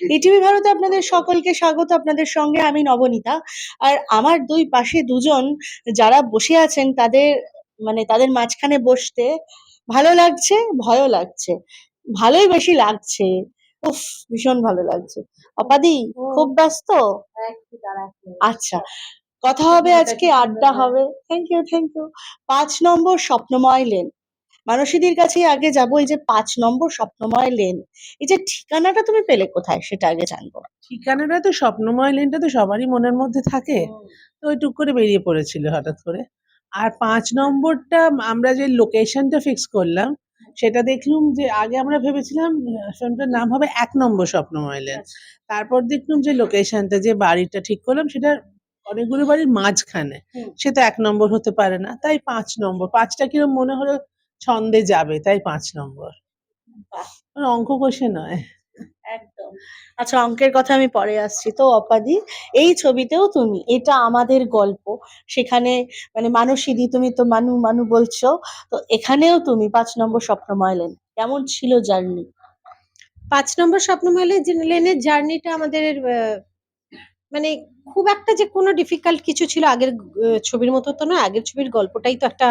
ETV ভারতে আপনাদের সকলকে স্বাগত। আপনাদের সঙ্গে আমি নবনীতা। আর আমার দুই পাশে দুজন যারা বসে আছেন, তাদের মানে তাদের মাঝখানে বসতে ভালো লাগছে, ভয়ও লাগছে। ভালোই বেশি লাগছে। উফ, ভীষণ ভালো লাগছে। অপাদি, খুব ব্যস্ত? আচ্ছা কথা হবে আজকে, আড্ডা হবে। থ্যাংক ইউ থ্যাংক ইউ পাঁচ নম্বর স্বপ্নময় লেন। মানসীদির কাছে আগে যাব এই যে পাঁচ নম্বর স্বপ্নময় লেন এই যে ঠিকানাটা তুমি পেলে কোথায় সেটা আগে জানব। ঠিকানাটা তো স্বপ্নময় লেনটা তো সবারই মনের মধ্যে থাকে। তো ওই টুক করে বেরিয়ে পড়েছিল হঠাৎ করে। আর পাঁচ নম্বরটা আমরা যে লোকেশনটা ফিক্স করলাম সেটা দেখলুম যে আগে আমরা ভেবেছিলাম রেস্টুরেন্টের নাম হবে এক নম্বর স্বপ্নময় লেন তারপর দেখলুম যে লোকেশনটা যে বাড়িটা ঠিক করলাম সেটা অনেকগুলো বাড়ির মাঝখানে। সেটা এক নম্বর হতে পারে না। তাই পাঁচ নম্বর পাঁচটা কিরম মনে হলো ছন্দে যাবে তাই পাঁচ নম্বর। বাহ। আর অঙ্ক কষে নয়। একদম। আচ্ছা অঙ্কের কথা আমি পরে আসছি। তো অপাদি এই ছবিতেও তুমি এটা আমাদের গল্প। সেখানে মানে মানসীদি তুমি তো মানু মানু বলছো। তো এখানেও তুমি পাঁচ নম্বর স্বপ্নময় লেন কেমন ছিল জার্নি? পাঁচ নম্বর স্বপ্ন স্বপ্নমালে লেনের জার্নিটা আমাদের আহ, মানে খুব একটা যে কোনো ডিফিকাল্ট কিছু ছিল আগের ছবির মতো তো নয়। আগের ছবির গল্পটাই তো একটা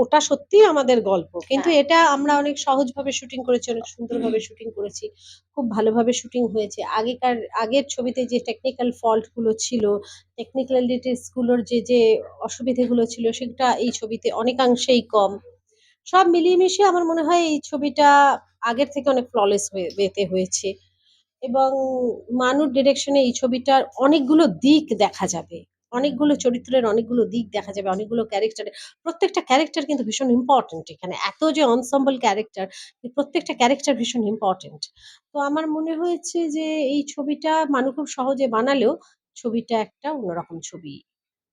ওটা সত্যিই আমাদের গল্প। কিন্তু হ্যাঁ। এটা আমরা অনেক সহজভাবে শুটিং করেছি অনেক সুন্দরভাবে শুটিং করেছি খুব ভালোভাবে শুটিং হয়েছে। আগেকার আগের ছবিতে যে টেকনিক্যাল ফল্টগুলো ছিল টেকনিক্যালিটিসগুলোর যে যে অসুবিধেগুলো ছিল সেটা এই ছবিতে অনেকাংশেই কম। সব মিলিয়ে মিশিয়ে আমার মনে হয় এই ছবিটা আগের থেকে অনেক ফ্ললেস হয়ে বেতে হয়েছে। এবং মানুর ডিরেকশনে এই ছবিটার অনেকগুলো দিক দেখা যাবে। অনেকগুলো চরিত্রের অনেকগুলো দিক দেখা যাবে অনেকগুলো ক্যারেক্টারের প্রত্যেকটা ক্যারেক্টার কিন্তু ভীষণ ইম্পর্টেন্ট এখানে। এত যে অনসম্বল ক্যারেক্টার প্রত্যেকটা ক্যারেক্টার ভীষণ ইম্পর্টেন্ট তো আমার মনে হয়েছে যে এই ছবিটা মানু খুব সহজে বানালেও ছবিটা একটা অন্যরকম ছবি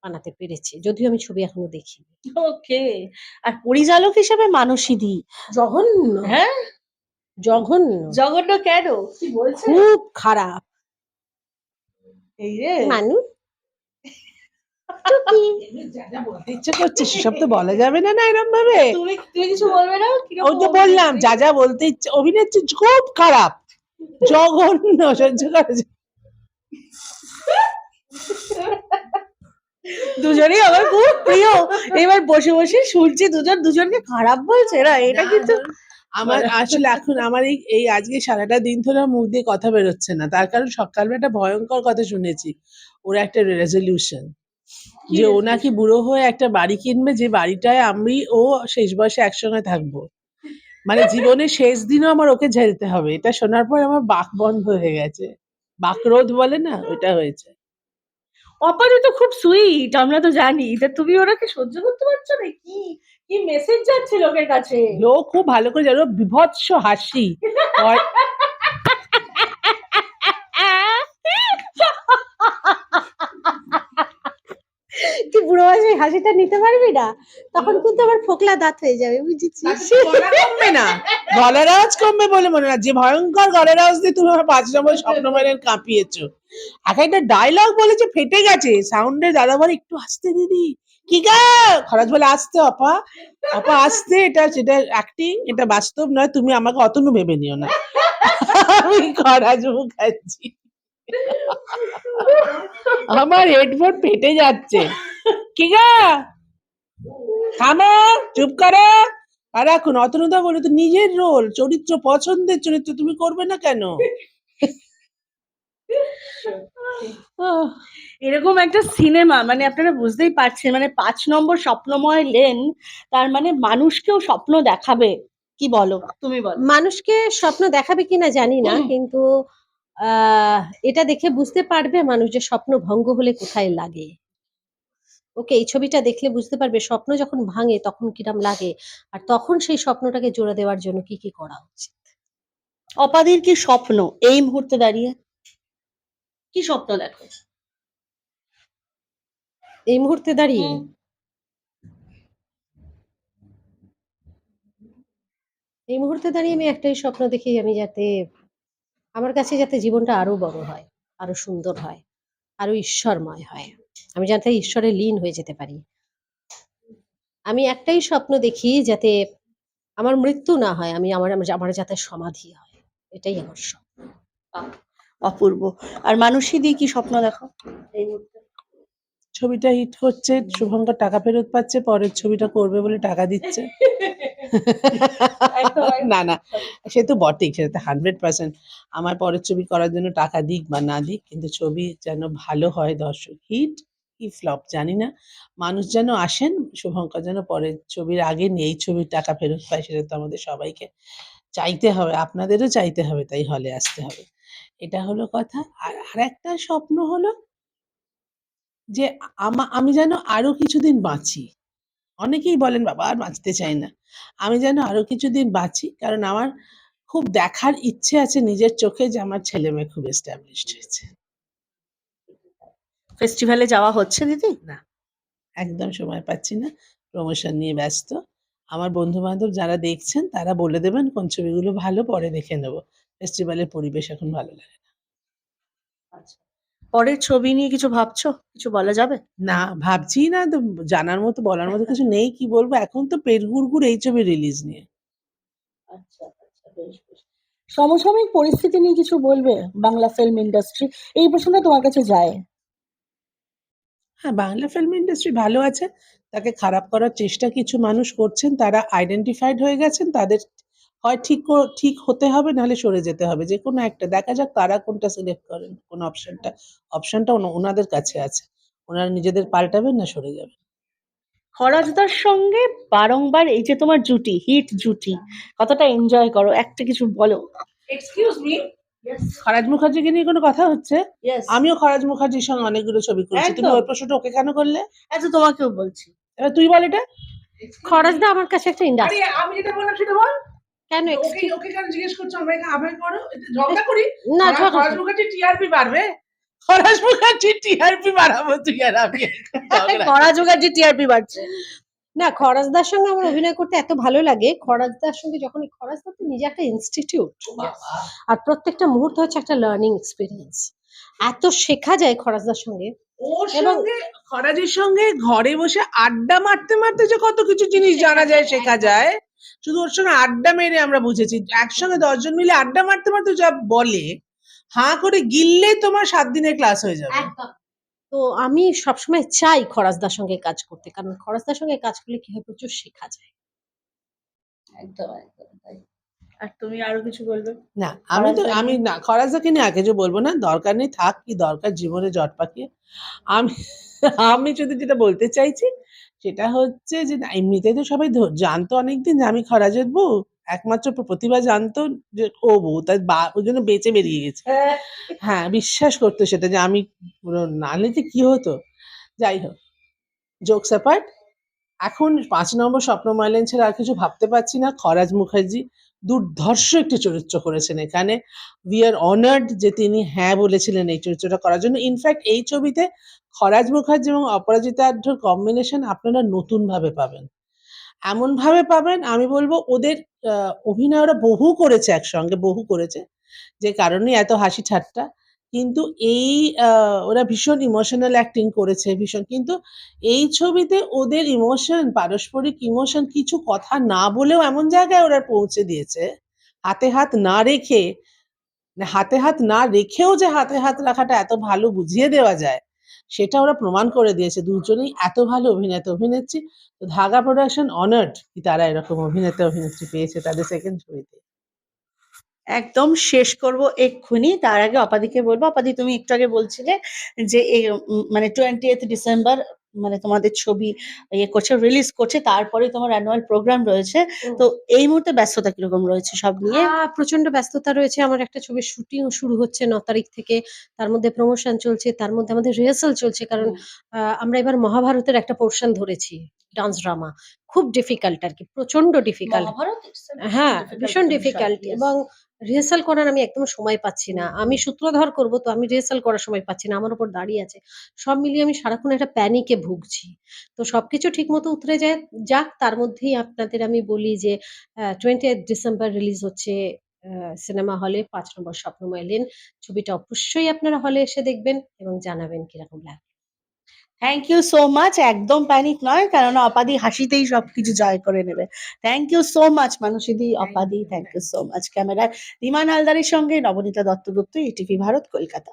বানাতে পেরেছে। যদিও আমি ছবি এখনও দেখি ওকে আর পরিচালক হিসেবে মানসীদি জঘন্য। হ্যাঁ? জঘন্য। জঘন্য কেন? কি বলছে খুব খারাপ। এই রে। মানু যা বলতে ইচ্ছে করছে সেসব তো বলা যাবে না না এরম ভাবে তুমি তুমি কিছু বলবে না? ওই তো বললাম যা যা বলতে ইচ্ছে অভিনেত্রী খুব খারাপ। জঘন্য সহ্য করা দুজনেই আমার খুব প্রিয়। এবার বসে বসে শুনছি দুজন দুজনকে খারাপ বলছে না? এটা কিন্তু আমার আসলে এখন আমার এই এই আজকে সারাটা দিন ধরে মুখ দিয়ে কথা বেরোচ্ছে না। তার কারণ সকালবেলা একটা ভয়ঙ্কর কথা শুনেছি। ওর একটা রেজলিউশন। যে ও নাকি বুড়ো হয়ে একটা বাড়ি কিনবে যে বাড়িটায় আমি ও শেষ বয়সে একসঙ্গে থাকব। মানে জীবনের শেষ দিনও আমার ওকে ঝেলতে হবে। এটা শোনার পর আমার বাক বন্ধ হয়ে গেছে। বাকরোধ বলে না ওটা হয়েছে। অপারে তো খুব সুইট আমরা তো জানি। তা তুমি ওনাকে সহ্য করতে পারছ না? কি কি মেসেজ যাচ্ছে লোকের কাছে? লোক খুব ভালো করে জানো বিভৎস হাসি আর- তুই বুড়ো বয়সে হাসিটা নিতে পারবি না তখন কিন্তু আমার ফোকলা দাঁত হয়ে যাবে বুঝেছিস? কমবে না। গলার আওয়াজ কমবে বলে মনে না যে ভয়ঙ্কর গলার আওয়াজ দিয়ে তুমি আমার পাঁচ নম্বর স্বপ্ন মেলেন কাঁপিয়েছো। এক একটা ডায়লগ বলেছে ফেটে গেছে। সাউন্ডে দাদা বলে একটু আসতে দিদি কি গা? খরচ বলে আসতে অপা। অপা আসতে এটা সেটা অ্যাক্টিং এটা বাস্তব নয়। তুমি আমাকে অতনু ভেবে নিও না। আমি খরাজ মুখ খাচ্ছি। আমার হেডফোন ফেটে যাচ্ছে। কি গা থামো চুপ করো। আর এখন অতনুদা বলে তো নিজের রোল চরিত্র পছন্দের চরিত্র তুমি করবে না কেন? এরকম একটা সিনেমা মানে আপনারা বুঝতেই পারছেন মানে পাঁচ নম্বর স্বপ্নময় লেন তার মানে মানুষকেও স্বপ্ন দেখাবে। কি বলো? তুমি বলো। মানুষকে স্বপ্ন দেখাবে কিনা জানি না কিন্তু এটা দেখে বুঝতে পারবে মানুষ যে স্বপ্ন ভঙ্গ হলে কোথায় লাগে। ওকে এই ছবিটা দেখলে বুঝতে পারবে স্বপ্ন যখন ভাঙে তখন কিরাম লাগে আর তখন সেই স্বপ্নটাকে জোড়া দেওয়ার জন্য কি কি করা উচিত। অপাদের কি স্বপ্ন? এই মুহূর্তে দাঁড়িয়ে? কি স্বপ্ন দেখো? এই মুহূর্তে দাঁড়িয়ে? এই মুহূর্তে দাঁড়িয়ে আমি একটাই স্বপ্ন দেখি আমি যাতে আমার কাছে যাতে জীবনটা আরও বড় হয় আরও সুন্দর হয় আরও ঈশ্বরময় হয়। আমি যাতে ঈশ্বরে লীন হয়ে যেতে পারি। আমি একটাই স্বপ্ন দেখি যাতে আমার মৃত্যু না হয় আমি আমার আমার যাতে সমাধি হয়। এটাই আমার স্বপ্ন। অপূর্ব। আর মানুষই দিয়ে কি স্বপ্ন দেখো? এই মুহূর্তে। ছবিটা হিট হচ্ছে শুভঙ্কর টাকা ফেরত পাচ্ছে পরের ছবিটা করবে বলে টাকা দিচ্ছে। না না সে তো বটেই সেটা তো হান্ড্রেড পার্সেন্ট আমার পরের ছবি করার জন্য টাকা দিক বা না দিক কিন্তু ছবি যেন ভালো হয় দর্শক হিট কি ফ্লপ জানি না। মানুষ যেন আসেন শুভঙ্কর যেন পরের ছবির আগে নিয়ে এই ছবির টাকা ফেরত পায় সেটা তো আমাদের সবাইকে চাইতে হবে আপনাদেরও চাইতে হবে তাই হলে আসতে হবে। এটা হলো কথা। আর আরেকটা স্বপ্ন হলো যে আমা আমি যেন আরও কিছুদিন বাঁচি। অনেকেই বলেন বাবা আর বাঁচতে চাই না। আমি যেন আরও কিছুদিন বাঁচি কারণ আমার খুব দেখার ইচ্ছে আছে নিজের চোখে যে আমার ছেলে মেয়ে খুব এস্টাবলিশড হয়েছে। ফেস্টিভ্যালে যাওয়া হচ্ছে দিদি? না। একদম সময় পাচ্ছি না প্রমোশন নিয়ে ব্যস্ত। আমার বন্ধু বান্ধব যারা দেখছেন তারা বলে দেবেন কোন ছবিগুলো ভালো পরে দেখে নেব। ফেস্টিভ্যালের পরিবেশ এখন ভালো লাগে না। পরের ছবি নিয়ে কিছু ভাবছ? কিছু বলা যাবে? না ভাবছি না তো জানার মতো বলার মতো কিছু নেই কি বলব? এখন তো পেট গুড়গুড় এই ছবি রিলিজ নিয়ে। আচ্ছা আচ্ছা বেশ বেশ। সমসাময়িক পরিস্থিতি নিয়ে কিছু বলবে বাংলা ফিল্ম ইন্ডাস্ট্রি এই প্রশ্নটা তোমার কাছে যায়। হ্যাঁ বাংলা ফিল্ম ইন্ডাস্ট্রি ভালো আছে তাকে খারাপ করার চেষ্টা কিছু মানুষ করছেন তারা আইডেন্টিফাইড হয়ে গেছেন তাদের হয় ঠিক ঠিক হতে হবে নাহলে সরে যেতে হবে। যে কোনো একটা দেখা যাক তারা কোনটা সিলেক্ট করেন কোন অপশনটা অপশনটা ওনাদের কাছে আছে। ওনারা নিজেদের পাল্টাবেন না সরে যাবেন। খরাজদার সঙ্গে বারংবার এই যে তোমার জুটি হিট জুটি কতটা এনজয় করো একটা কিছু বলো। এক্সকিউজ মি খরাজ মুখার্জিকে নিয়ে কোনো কথা হচ্ছে? আমিও খরাজ মুখার্জির সঙ্গে অনেকগুলো ছবি করেছি। তুমি ওই প্রশ্নটা ওকে কেন করলে? আচ্ছা তোমাকেও বলছি। এবার তুই বল এটা। খরচদা আমার কাছে একটা ইন্ডাস্ট্রি আমি যেটা বললাম সেটা বল। কেন ওকে ওকে কেন জিজ্ঞেস করছ? আমরা আবার করো? ঝগড়া করি? না ঝগড়া মুখার্জি টিআরপি বাড়বে? খরচ মুখার্জি টিআরপি বাড়াবো তুই আর আমি। খরাজ মুখার্জি টিআরপি বাড়ছে। না খরাজদার সঙ্গে আমার অভিনয় করতে এত ভালো লাগে। খরাজদার সঙ্গে যখন এই খরাজদা তো নিজে একটা ইনস্টিটিউট আর প্রত্যেকটা মুহূর্ত হচ্ছে একটা লার্নিং এক্সপিরিয়েন্স এত শেখা যায় খরাজদার সঙ্গে। ওর সঙ্গে খরাজের সঙ্গে ঘরে বসে আড্ডা মারতে মারতে যে কত কিছু জিনিস জানা যায় শেখা যায় শুধু ওর সঙ্গে আড্ডা মেরে আমরা বুঝেছি। একসঙ্গে দশজন মিলে আড্ডা মারতে মারতে যা বলে হাঁ করে গিললে তোমার সাত দিনের ক্লাস হয়ে যাবে। তো আমি সবসময় চাই খরাজদার সঙ্গে কাজ করতে কারণ খরাজদার সঙ্গে কাজ করলে কি হয়? প্রচুর শেখা যায়। একদম একদম আর তুমি আরও কিছু বলবে? না আমি তো আমি না খরাজাকে নিয়ে আগে যে বলব না দরকার নেই থাক কি দরকার জীবনে জট পাকিয়ে। আমি আমি শুধু যেটা বলতে চাইছি সেটা হচ্ছে যে না, এমনিতেই তো সবাই জানতো অনেকদিন যে আমি খরাজের বউ। একমাত্র প্রতিভা জানতো যে ও বউ তাই বা- ওই জন্য বেঁচে বেরিয়ে গেছে। হ্যাঁ বিশ্বাস করতো সেটা যে আমি নাহলে যে কি হতো? যাই হোক জোকস অ্যাপার্ট এখন পাঁচ নম্বর স্বপ্ন মাইলেন ছাড়া আর কিছু ভাবতে পারছি না। খরাজ মুখার্জি দুর্ধর্ষ একটি চরিত্র করেছেন এখানে। উই আর অনার্ড যে তিনি হ্যাঁ বলেছিলেন এই চরিত্রটা করার জন্য। ইনফ্যাক্ট এই ছবিতে খরাজ মুখার্জি এবং অপরাজিতা কম্বিনেশন আপনারা নতুনভাবে পাবেন। এমন ভাবে পাবেন আমি বলব ওদের আহ, অভিনয় ওরা বহু করেছে একসঙ্গে বহু করেছে। যে কারণে এত হাসি ঠাট্টা। কিন্তু এই ওরা ভীষণ ইমোশনাল অ্যাক্টিং করেছে, ভীষণ। কিন্তু এই ছবিতে ওদের ইমোশন পারস্পরিক ইমোশন কিছু কথা না বলেও এমন জায়গায় ওরা পৌঁছে দিয়েছে। হাতে হাত না রেখে মানে হাতে হাত না রেখেও যে হাতে হাত রাখাটা এত ভালো বুঝিয়ে দেওয়া যায়, সেটা ওরা প্রমাণ করে দিয়েছে। দুজনেই এত ভালো অভিনেতা, অভিনেত্রী। তো ধাগা প্রোডাকশন অনার্ড তারা এরকম অভিনেতা, অভিনেত্রী পেয়েছে তাদের সেকেন্ড ছবিতে। একদম শেষ করব এক্ষুনি। তার আগে অপাদিকে বলব অপাদি তুমি একটু আগে বলছিলে যে মানে টোয়েন্টি ডিসেম্বর মানে তোমাদের ছবি ইয়ে করছে রিলিজ করছে তারপরে তোমার অ্যানুয়াল প্রোগ্রাম রয়েছে। তো এই মুহূর্তে ব্যস্ততা কীরকম রয়েছে সব নিয়ে? প্রচণ্ড ব্যস্ততা রয়েছে। আমার একটা ছবির শুটিং শুরু হচ্ছে ন তারিখ থেকে। তার মধ্যে প্রমোশন চলছে তার মধ্যে আমাদের রিহার্সাল চলছে। কারণ আহ, আমরা এবার মহাভারতের একটা পোর্শন ধরেছি ডান্স ড্রামা খুব ডিফিকাল্ট আর কি প্রচণ্ড ডিফিকাল্ট হ্যাঁ ভীষণ ডিফিকাল্ট এবং রিহার্সাল করার আমি একদম সময় পাচ্ছি না। আমি সূত্রধর করব তো আমি রিহার্সাল করার সময় পাচ্ছি না আমার উপর দাঁড়িয়ে আছে। সব মিলিয়ে আমি সারাক্ষণ একটা প্যানিকে ভুগছি। তো সবকিছু ঠিক মতো উতরে যায় যাক তার মধ্যেই আপনাদের আমি বলি যে টোয়েন্টি ডিসেম্বর রিলিজ হচ্ছে সিনেমা হলে পাঁচ নম্বর স্বপ্নময় লেন। ছবিটা অবশ্যই আপনারা হলে এসে দেখবেন এবং জানাবেন কীরকম লাগে। থ্যাংক ইউ সো মাচ একদম প্যানিক নয় কেননা অপাদি হাসিতেই সবকিছু জয় করে নেবে। থ্যাংক ইউ সো মাচ মানুষিদি অপাদি থ্যাংক ইউ সো মাচ ক্যামেরায় রিমান হালদারের সঙ্গে নবনীতা দত্তগুপ্ত ইটিভি ভারত কলকাতা।